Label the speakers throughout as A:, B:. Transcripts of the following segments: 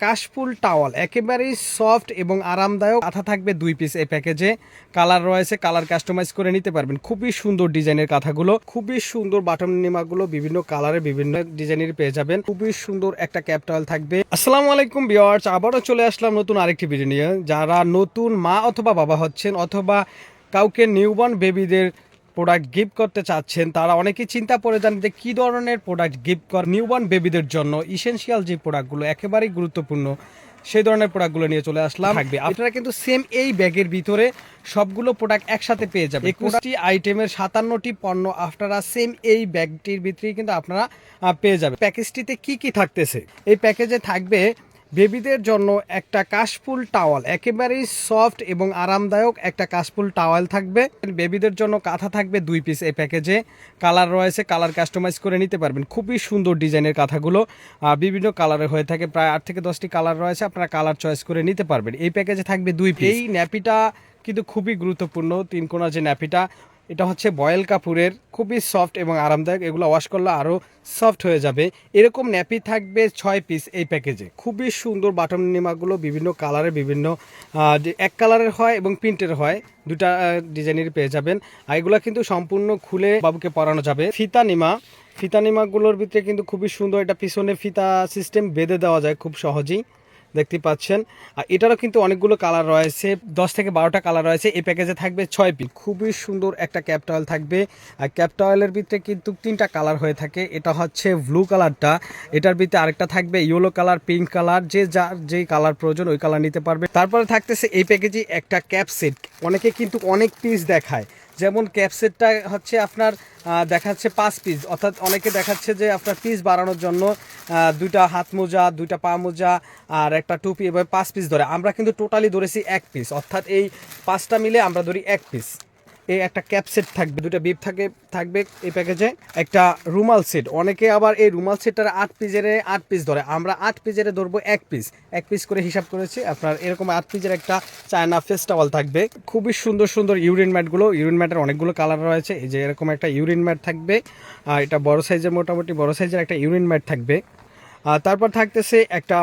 A: কাশফুল টাওয়াল, একেবারেই সফট এবং আরামদায়ক। কাঁথা থাকবে দুই পিস এই প্যাকেজে কালার রয়েছে কালার কাস্টমাইজ করে নিতে পারবেন। খুবই সুন্দর ডিজাইনের কাঁথাগুলো, খুবই সুন্দর বাটন নিমাগুলো বিভিন্ন কালারে বিভিন্ন ডিজাইনের পেয়ে যাবেন। খুবই সুন্দর একটা ক্যাপ টাওয়াল থাকবে। আসসালামু আলাইকুম বিয়ার্স আবারও চলে আসলাম নতুন আরেকটি ভিডিও নিয়ে। যারা নতুন মা অথবা বাবা হচ্ছেন অথবা কাউকে নিউবর্ন বেবিদের প্রোডাক্ট গিফট করতে চাচ্ছেন তারা অনেকেই চিন্তা করে যান যে কী ধরনের প্রোডাক্ট গিফট কর নিউবর্ন বেবিদের জন্য ইসেনশিয়াল যে প্রোডাক্টগুলো একেবারেই গুরুত্বপূর্ণ সেই ধরনের প্রোডাক্টগুলো নিয়ে চলে আসলাম। থাকবে। আপনারা কিন্তু সেম এই ব্যাগের ভিতরে সবগুলো প্রোডাক্ট একসাথে পেয়ে যাবেন। একুশটি আইটেমের সাতান্নটি পণ্য আপনারা সেম এই ব্যাগটির ভিতরেই কিন্তু আপনারা পেয়ে যাবেন। প্যাকেজটিতে কি কি থাকতেছে? এই প্যাকেজে থাকবে বেবিদের জন্য একটা কাশফুল টাওয়াল, একেবারেই সফট এবং আরামদায়ক একটা কাশফুল টাওয়াল থাকবে। বেবিদের জন্য কাঁথা থাকবে দুই পিস এই প্যাকেজে কালার রয়েছে কালার কাস্টমাইজ করে নিতে পারবেন। খুবই সুন্দর ডিজাইনের কাঁথাগুলো বিভিন্ন কালারে হয়ে থাকে, প্রায় আট থেকে দশটি কালার রয়েছে, আপনারা কালার চয়েস করে নিতে পারবেন। এই প্যাকেজে থাকবে দুই পিস এই ন্যাপিটা কিন্তু খুবই গুরুত্বপূর্ণ তিন কোনা যে ন্যাপিটা এটা হচ্ছে বয়েল কাপুরের খুবই সফট এবং আরামদায়ক। এগুলো ওয়াশ করলে আরও সফট হয়ে যাবে। এরকম ন্যাপি থাকবে ছয় পিস এই প্যাকেজে খুবই সুন্দর বাটন নিমাগুলো বিভিন্ন কালারের বিভিন্ন এক কালারের হয় এবং প্রিন্টের হয়। দুটা ডিজাইনের পেয়ে যাবেন। আর এগুলো কিন্তু সম্পূর্ণ খুলে বাবুকে পরানো যাবে। ফিতা নিমা। ফিতা নিমাগুলোর ভিতরে কিন্তু খুবই সুন্দর এটা পিছনে ফিতা সিস্টেম বেঁধে দেওয়া যায় খুব সহজেই। দেখতে পাচ্ছেন। আর এটারও কিন্তু অনেকগুলো কালার রয়েছে, দশ থেকে বারোটা কালার রয়েছে। এই প্যাকেজে থাকবে ছয় পিস। খুবই সুন্দর একটা ক্যাপ টয়েল থাকবে। আর ক্যাপ টয়েলের ভিতরে কিন্তু তিনটা কালার হয়ে থাকে। এটা হচ্ছে ব্লু কালারটা। এটার ভিতরে আরেকটা থাকবে ইয়েলো কালার, পিঙ্ক কালার। যে যার যেই কালার প্রয়োজন ওই কালার নিতে পারবে। তারপরে থাকতেছে এই প্যাকেজে একটা ক্যাপ সেট। অনেকে কিন্তু অনেক পিস দেখায়। যেমন ক্যাপসেটটা হচ্ছে আপনার দেখাচ্ছে পাঁচ পিস অর্থাৎ অনেকে দেখাচ্ছে যে আপনার পিস বাড়ানোর জন্য দুইটা হাত মোজা, দুইটা পা মোজা আর একটা টুপি, এভাবে পাঁচ পিস ধরে। আমরা কিন্তু টোটালি ধরেছি এক পিস অর্থাৎ এই পাঁচটা মিলে আমরা ধরি এক পিস এই একটা ক্যাপ সেট থাকবে দুটো বিপ থাকে, থাকবে এই প্যাকেজে একটা রুমাল সেট অনেকে আবার এই রুমাল সেটটার আট পিসের আট পিস ধরে। আমরা আট পিসের ধরবো এক পিস এক পিস করে হিসাব করেছি, আপনার এরকম আট পিসের একটা চায়না ফেস্টাওয়াল থাকবে। খুবই সুন্দর সুন্দর ইউরিন ম্যাটগুলো ইউরিন ম্যাটের অনেকগুলো কালার রয়েছে। এই যে এরকম একটা ইউরিন ম্যাট থাকবে, আর এটা বড় সাইজের মোটামুটি, বড় সাইজের একটা ইউরিন ম্যাট থাকবে। আর তারপর থাকতেছে একটা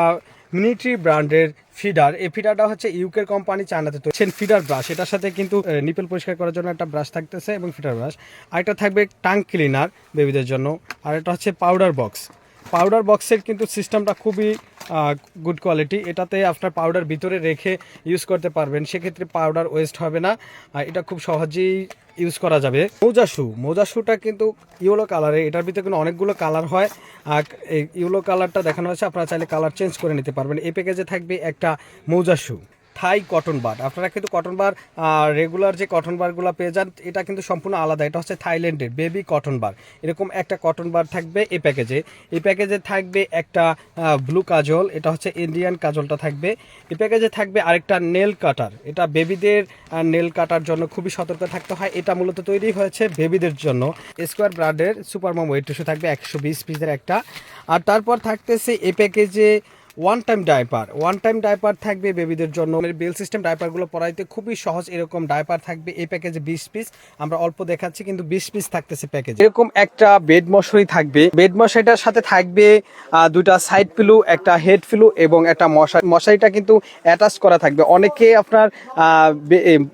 A: মিলিটারি ব্র্যান্ডের ফিডার। এই ফিডারটা হচ্ছে ইউকের কোম্পানি চায়নাতে তো ফিডার ব্রাশ এটার সাথে কিন্তু নিপেল পরিষ্কার করার জন্য একটা ব্রাশ থাকতেছে এবং ফিডার ব্রাশ আর একটা থাকবে টাং ক্লিনার বেবিদের জন্য। আর এটা হচ্ছে পাউডার বক্স পাউডার বক্সের কিন্তু সিস্টেমটা খুবই গুড কোয়ালিটি এটাতে আপনার পাউডার ভিতরে রেখে ইউজ করতে পারবেন। সেক্ষেত্রে পাউডার ওয়েস্ট হবে না। এটা খুব সহজেই ইউজ করা যাবে। মোজা শু কিন্তু ইয়েলো কালারে এটার ভিতরে কিন্তু অনেকগুলো কালার হয়। আর এই ইয়েলো কালারটা দেখানো হয়েছে, আপনারা চাইলে কালার চেঞ্জ করে নিতে পারবেন। এই প্যাকেজে থাকবে একটা মোজা শু থাই কটন বার। আপনারা কিন্তু কটন বার রেগুলার যে কটন বারগুলো পেয়ে যান, এটা কিন্তু সম্পূর্ণ আলাদা। এটা হচ্ছে থাইল্যান্ডের বেবি কটন বার। এরকম একটা কটন বার থাকবে এই প্যাকেজে। এই প্যাকেজে থাকবে একটা ব্লু কাজল, এটা হচ্ছে ইন্ডিয়ান কাজলটা থাকবে। এই প্যাকেজে থাকবে আরেকটা নেল কাটার। এটা বেবিদের নেল কাটার জন্য খুবই সতর্ক থাকতে হয়। এটা মূলত তৈরি হয়েছে বেবিদের জন্য। স্কোয়ার ব্রাডের সুপার মম ওয়েট টিস্যু থাকবে একশো বিশ পিসের একটা। আর তারপর থাকতেছে এই প্যাকেজে one time diaper one time diaper থাকবে বেবিদের জন্য। বেল সিস্টেম ডাইপারগুলো পরাইতে খুবই সহজ এরকম ডাইপার থাকবে এই প্যাকেজে বিশ পিস আমরা অল্প দেখাচ্ছি, কিন্তু বিশ পিস থাকতেছে প্যাকেজ এরকম একটা বেড মশারি থাকবে। বেড মশারিটার সাথে থাকবে দুটা সাইড পিলু একটা হেড পিলু এবং একটা মশারি। মশারিটা কিন্তু অ্যাটাচ করা থাকবে। অনেকে আপনার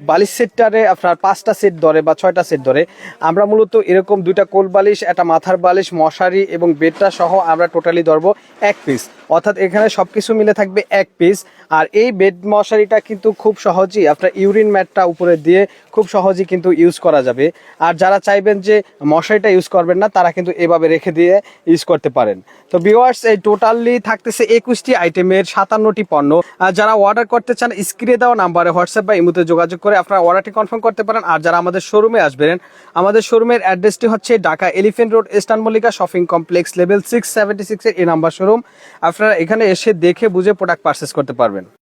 A: বালিশ সেটটারে আপনার পাঁচটা সেট ধরে বা ছয়টা সেট ধরে। আমরা মূলত এরকম দুইটা কোল বালিশ, একটা মাথার বালিশ, মশারি এবং বেডটা সহ আমরা টোটালি ধরবো এক পিস অর্থাৎ এখানে সবকিছু মিলে থাকবে এক পিস আর এই বেড মশারিটা কিন্তু খুব সহজেই, আপনার ইউরিন ম্যাটটা উপরে দিয়ে খুব সহজেই কিন্তু ইউজ করা যাবে। আর যারা চাইবেন যে মশারিটা ইউজ করবেন না, তারা কিন্তু এভাবে রেখে দিয়ে ইউজ করতে পারেন। তো ভিউয়ার্স এই টোটালি থাকতেছে একুশটি আইটেমের সাতান্নটি পণ্য। আর যারা অর্ডার করতে চান স্ক্রিনে দেওয়া নাম্বারে হোয়াটসঅ্যাপ বা ইমুতে যোগাযোগ করে আপনারা অর্ডারটি কনফার্ম করতে পারেন। আর যারা আমাদের শোরুমে আসবেন, আমাদের শোরুমের অ্যাড্রেসটি হচ্ছে Dhaka elephant road eastern Mallika shopping complex level six seventy সিক্সের এই নাম্বার শোরুম আপনারা এখানে এসে দেখে বুঝে প্রোডাক্ট পারচেস করতে পারবেন।